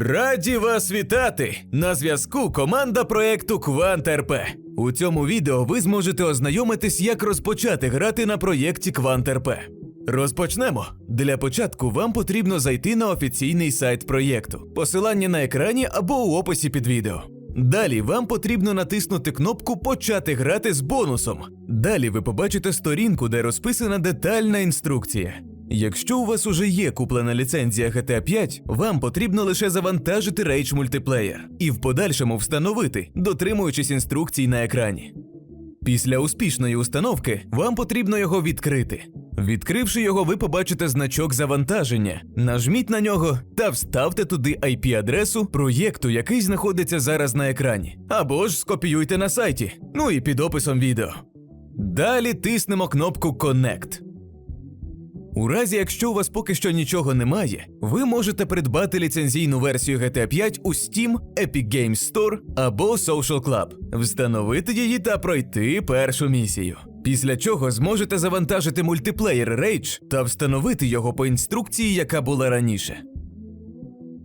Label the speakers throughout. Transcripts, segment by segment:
Speaker 1: Раді вас вітати! На зв'язку команда проекту Квант. У цьому відео ви зможете ознайомитись, як розпочати грати на проєкті Квант. Розпочнемо. Для початку вам потрібно зайти на офіційний сайт проєкту. Посилання на екрані або у описі під відео. Далі вам потрібно натиснути кнопку Почати грати з бонусом. Далі ви побачите сторінку, де розписана детальна інструкція. Якщо у вас уже є куплена ліцензія GTA 5, вам потрібно лише завантажити Rage мультиплеєр і в подальшому встановити, дотримуючись інструкцій на екрані. Після успішної установки вам потрібно його відкрити. Відкривши його, ви побачите значок завантаження. Нажміть на нього та вставте туди IP-адресу проєкту, який знаходиться зараз на екрані. Або ж скопіюйте на сайті, ну і під описом відео. Далі тиснемо кнопку Connect. У разі, якщо у вас поки що нічого немає, ви можете придбати ліцензійну версію GTA 5 у Steam, Epic Games Store або Social Club, встановити її та пройти першу місію. Після чого зможете завантажити мультиплеєр Rage та встановити його по інструкції, яка була раніше.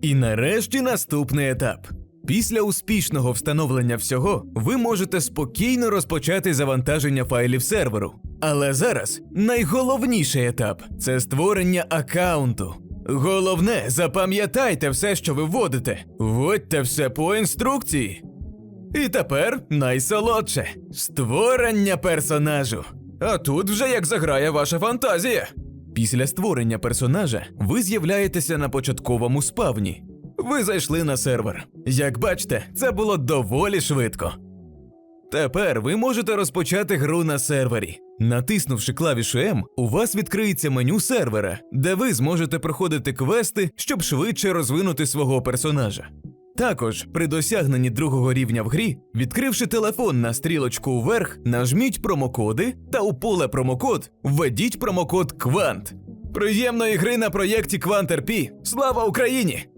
Speaker 1: І нарешті наступний етап. Після успішного встановлення всього ви можете спокійно розпочати завантаження файлів серверу. Але зараз найголовніший етап це створення аккаунту. Головне, запам'ятайте все, що ви вводите. Вводьте все по інструкції. І тепер найсолодше створення персонажу. А тут вже як заграє ваша фантазія. Після створення персонажа ви з'являєтеся на початковому спавні. Ви зайшли на сервер. Як бачите, це було доволі швидко. Тепер ви можете розпочати гру на сервері. Натиснувши клавішу М, у вас відкриється меню сервера, де ви зможете проходити квести, щоб швидше розвинути свого персонажа. Також при досягненні другого рівня в грі, відкривши телефон на стрілочку вверх, нажміть промокоди та у поле промокод введіть промокод Квант. Приємної гри на проєкті Квант РП. Слава Україні!